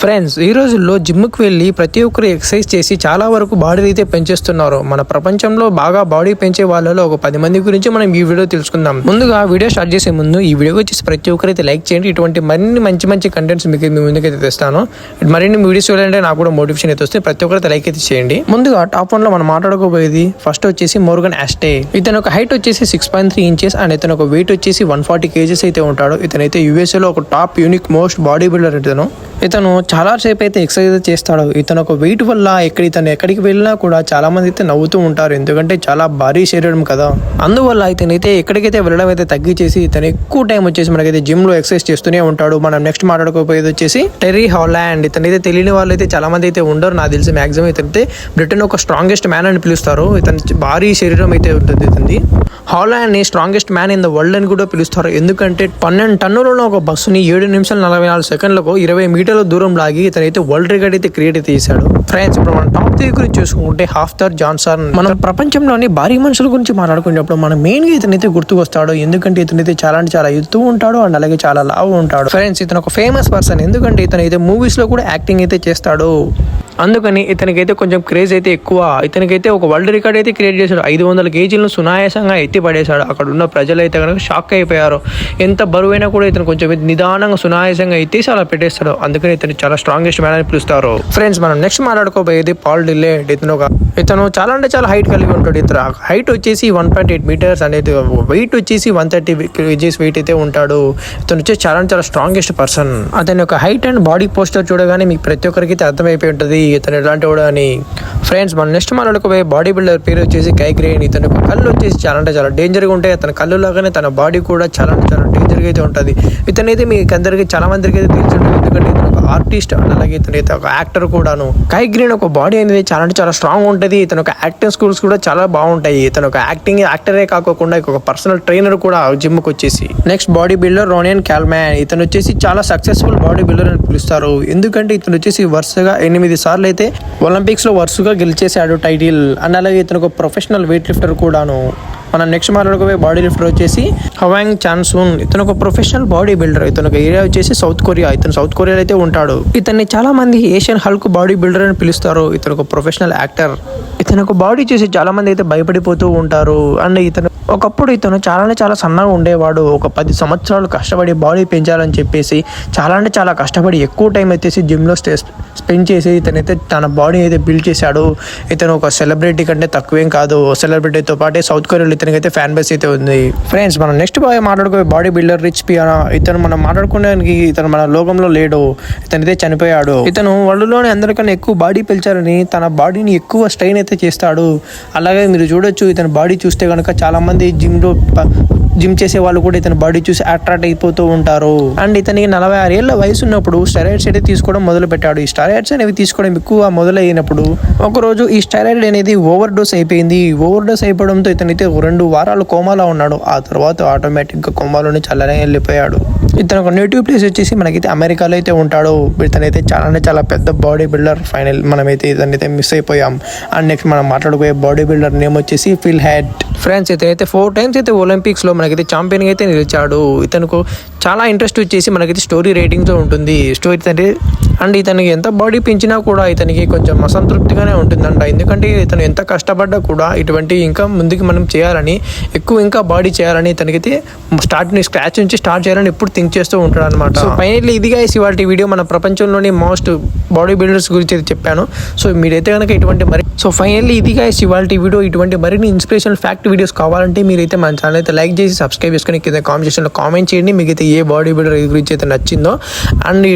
Friends ఈ రోజుల్లో జిమ్కి వెళ్ళి ప్రతి ఒక్కరు ఎక్సర్సైజ్ చేసి చాలా వరకు బాడీ అయితే పెంచేస్తున్నారు. మన ప్రపంచంలో బాగా బాడీ పెంచే వాళ్ళలో ఒక పది మంది గురించి మనం ఈ వీడియో తెలుసుకుందాం. ముందుగా వీడియో స్టార్ట్ చేసే ముందు ఈ వీడియో వచ్చేసి ప్రతి ఒక్కరైతే లైక్ చేయండి. ఇటువంటి మరిన్ని మంచి మంచి కంటెంట్స్ మీకు మీ ముందుకైతే తెస్తాను. మరిన్ని వీడియోస్ చూడాలంటే నాకు కూడా మోటివేషన్ అయితే వస్తే ప్రతి ఒక్కరైతే లైక్ అయితే చేయండి. ముందుగా టాప్ వన్లో మనం మాట్లాడుకోబోయేది ఫస్ట్ వచ్చేసి మోర్గన్ యాస్టే ఇతను ఒక హైట్ వచ్చేసి six point three inches and ఇతను ఒక వెయిట్ వచ్చేసి వన్ ఫార్టీ కేజెస్ అయితే ఉంటాడు. ఇతనైతే యూఎస్ఏలో ఒక top unique most body builder ఇతను. ఇతను చాలా సేపు అయితే ఎక్సర్సైజ్ చేస్తాడు. ఇతను ఒక వెయిట్ వల్ల ఎక్కడ ఇతను ఎక్కడికి వెళ్ళినా కూడా చాలా మంది అయితే నవ్వుతూ ఉంటారు. ఎందుకంటే చాలా భారీ శరీరం కదా. అందువల్ల ఇతనైతే ఎక్కడికైతే వెళ్ళడం అయితే తగ్గించేసి ఇతను ఎక్కువ టైం వచ్చేసి మనకైతే జిమ్లో ఎక్సర్సైజ్ చేస్తూనే ఉంటాడు. మనం నెక్స్ట్ మాట్లాడుకోపోయేది వచ్చేసి టెర్రీ హాలాండ్ ఇతనైతే తెలియని వాళ్ళు అయితే చాలా మంది అయితే ఉండరు. నాకు తెలిసి మాక్సిమం ఇతనైతే బ్రిటన్ ఒక స్ట్రాంగెస్ట్ మ్యాన్ అని పిలుస్తారు. ఇతను భారీ శరీరం అయితే ఉంటుంది ఇతని హాలాండ్ని strongest man in the world అని కూడా పిలుస్తారు. ఎందుకంటే పన్నెండు టన్నులలో ఒక బస్సుని ఏడు నిమిషాలు నలభై నాలుగు సెకండ్లకు ఇరవై మీటర్ల దూరం లాగి ఇతనైతే వరల్డ్ రికార్డ్ అయితే క్రియేట్ అయితే చేశాడు. ఫ్రెండ్స్ ఇప్పుడు మనం టాప్ త్రీ గురించి చూసుకుంటే హాఫ్తర్ జాన్సన్ మనం ప్రపంచంలోని భారీ మనుషుల గురించి మాట్లాడుకునేటప్పుడు మనం మెయిన్గా ఇతనైతే గుర్తుకొస్తాడు. ఎందుకంటే ఇతనైతే చాలా అంటే చాలా ఎత్తు ఉంటాడు అండ్ అలాగే చాలా లావు ఉంటాడు. ఫ్రెండ్స్ ఇతను ఒక ఫేమస్ పర్సన్ ఎందుకంటే ఇతను అయితే మూవీస్లో కూడా యాక్టింగ్ అయితే చేస్తాడు. అందుకని ఇతనికైతే కొంచెం క్రేజ్ అయితే ఎక్కువ. ఇతనికైతే ఒక వరల్డ్ రికార్డ్ అయితే క్రియేట్ చేశాడు. ఐదు వందల కేజీలను సునాయాసంగా ఎత్తి పడేశాడు. అక్కడ ఉన్న ప్రజలు అయితే కనుక షాక్ అయిపోయారు. ఎంత బరువైనా కూడా ఇతను కొంచెం నిదానంగా సునాయాసంగా ఎత్తేసి అలా పెట్టేస్తాడు. అందుకని ఇతను చాలా స్ట్రాంగెస్ట్ మ్యాన్ అని పిలుస్తారు. ఫ్రెండ్స్ మనం నెక్స్ట్ మాట్లాడుకోబోయేది పాల్ డిల్లే ఇతను ఒక ఇతను చాలా అంటే చాలా హైట్ కలిగి ఉంటాడు ఇతను హైట్ వచ్చేసి వన్ పాయింట్ ఎయిట్ మీటర్స్ అనేది వెయిట్ వచ్చేసి వన్ థర్టీ కేజీస్ వెయిట్ అయితే ఉంటాడు. ఇతను వచ్చేసి చాలా అంటే చాలా స్ట్రాంగెస్ట్ పర్సన్ అతని యొక్క హైట్ అండ్ బాడీ పోస్టర్ చూడగానే మీకు ప్రతి ఒక్కరికి అయితే అర్థమైపోయి ఉంటుంది ఇతను ఎలాంటి వాడు అని. ఫ్రెండ్స్ మనం నెక్స్ట్ మాట్లాడుకోబోయే బాడీ బిల్డర్ పేరు వచ్చేసి కైగ్రేన్ ఇతని యొక్క కళ్ళు వచ్చేసి చాలా అంటే చాలా డేంజర్గా ఉంటాయి. అతని కళ్ళు లాగానే తన బాడీ కూడా చాలా అంటే చాలా డేంజర్గా అయితే ఉంటుంది. ఇతనైతే మీకు అందరికీ చాలా మందికి అయితే తెలిసి ఉంటుంది ఎందుకంటే ఇతను ఆర్టిస్ట్ అండ్ అలాగే ఇతను ఒక యాక్టర్ కూడాను. కై గ్రీన్ ఒక బాడీ అనేది చాలా అంటే చాలా స్ట్రాంగ్ ఉంటుంది. ఇతను ఒక యాక్టింగ్ స్కూల్స్ కూడా చాలా బాగుంటాయి. ఇతను ఒక యాక్టింగ్ యాక్టరే కాకుండా ఒక పర్సనల్ ట్రైనర్ కూడా జిమ్కు వచ్చేసి. Next body builder Ronnie Coleman ఇతను వచ్చేసి చాలా సక్సెస్ఫుల్ బాడీ బిల్డర్ అని పిలుస్తారు. ఎందుకంటే ఇతను వచ్చేసి వరుసగా ఎనిమిది సార్లు అయితే ఒలింపిక్స్లో వరుసగా గెలిచేశాడు టైటిల్ అండ్ అలాగే ఇతను ఒక ప్రొఫెషనల్ వెయిట్ లిఫ్టర్ కూడాను. మనం నెక్స్ట్ మాట్లాడుకోవే బాడీ లిఫ్టర్ వచ్చేసి హవాంగ్ చాన్సూన్ ఇతను ఒక ప్రొఫెషనల్ బాడీ బిల్డర్ ఇతను ఒక ఏరియా వచ్చేసి సౌత్ కొరియా ఇతను సౌత్ కొరియాలో అయితే ఉంటాడు. ఇతన్ని చాలా మంది ఏషియన్ హల్క్ బాడీ బిల్డర్ అని పిలుస్తారు. ఇతను ఒక ప్రొఫెషనల్ యాక్టర్ ఇతను ఒక బాడీ చూసి చాలా మంది అయితే భయపడిపోతూ ఉంటారు. అండ్ ఇతను ఒకప్పుడు ఇతను చాలానే చాలా సన్నగా ఉండేవాడు. ఒక పది సంవత్సరాలు కష్టపడి బాడీ పెంచాలని చెప్పేసి చాలా అంటే చాలా కష్టపడి ఎక్కువ టైం అయితే జిమ్లో స్టే స్పెండ్ చేసి ఇతనైతే తన బాడీ అయితే బిల్డ్ చేశాడు. ఇతను ఒక సెలబ్రిటీ కంటే తక్కువేం కాదు. సెలబ్రిటీతో పాటే సౌత్ కొరియాలో ఇతనికైతే ఫ్యాన్ బేస్ అయితే ఉంది. ఫ్రెండ్స్ మనం నెక్స్ట్ బాయ్ మాట్లాడుకో బాడీ బిల్డర్ రిచ్ పియానా. ఇతను మనం మాట్లాడుకోవడానికి ఇతను మన లోకంలో లేడు. ఇతనైతే చనిపోయాడు. ఇతను వాళ్ళలోనే అందరికన్నా ఎక్కువ బాడీ పెంచాలని తన బాడీని ఎక్కువ స్ట్రెయిన్ అయితే చేస్తాడు. అలాగే మీరు చూడొచ్చు ఇతని బాడీ చూస్తే కనుక చాలామంది మంది జిమ్లో జిమ్ చేసే వాళ్ళు కూడా ఇతని బాడీ చూసి అట్రాక్ట్ అయిపోతూ ఉంటారు. అండ్ ఇతనికి నలభై ఆరు ఏళ్ళ వయసు ఉన్నప్పుడు స్టెరాయిడ్స్ అయితే తీసుకోవడం మొదలు పెట్టాడు. ఈ స్టెరాయిడ్స్ అనేవి తీసుకోవడం ఎక్కువ మొదలైనప్పుడు ఒకరోజు ఈ స్టెరాయిడ్ అనేది ఓవర్ డోస్ అయిపోయింది. ఓవర్ డోస్ అయిపోవడంతో ఇతనైతే రెండు వారాలు కోమాలో ఉన్నాడు. ఆ తర్వాత ఆటోమేటిక్గా కోమాలో చల్లనే వెళ్ళిపోయాడు. ఇతను ఒక నేటివ్ ప్లేస్ వచ్చేసి మనకైతే అమెరికాలో అయితే ఉంటాడు. ఇతనైతే చాలా అంటే చాలా పెద్ద బాడీ బిల్డర్ ఫైనల్ మనమైతే ఇతనైతే మిస్ అయిపోయాం. అండ్ నెక్స్ట్ మనం మాట్లాడుకోయే బాడీ బిల్డర్ నేమ్ వచ్చేసి ఫిల్ హెడ్ ఫ్రెండ్స్ ఇతనైతే ఫోర్ టైమ్స్ అయితే ఒలింపిక్స్లో మనకైతే ఛాంపియన్ అయితే నిలిచాడు. ఇతనుకు చాలా ఇంట్రెస్ట్ వచ్చేసి మనకైతే స్టోరీ రేటింగ్తో ఉంటుంది. స్టోరీ అంటే అండ్ ఇతనికి ఎంత బాడీ పెంచినా కూడా ఇతనికి కొంచెం అసంతృప్తిగానే ఉంటుందంట. ఎందుకంటే ఇతను ఎంత కష్టపడ్డా కూడా ఇటువంటి ఇంకా ముందుకు మనం చేయాలని ఎక్కువ ఇంకా బాడీ చేయాలని ఇతనికైతే స్టార్ట్ స్క్రాచ్ నుంచి స్టార్ట్ చేయాలని ఎప్పుడు థింక్ చేస్తూ ఉంటాడు అనమాట సో ఫైనల్లీ ఇదిగా ఇవాళ వీడియో మన ప్రపంచంలోని మోస్ట్ బాడీ బిల్డర్స్ గురించి అయితే చెప్పాను. సో మీరైతే కనుక ఇటువంటి మరి సో ఫైనల్లీ ఇదిగా ఇవాళ వీడియో ఇటువంటి మరిన్ని ఇన్స్పిరేషనల్ ఫ్యాక్ట్ వీడియోస్ కావాలంటే మీరైతే మన ఛానల్ అయితే లైక్ చేసి సబ్స్క్రైబ్ చేసుకొని కింద కామెంట్ సెక్షన్లో కామెంట్ చేయండి. మీకు అయితే ఏ బాడీ బిల్డర్ గురించి అయితే నచ్చిందో. అండ్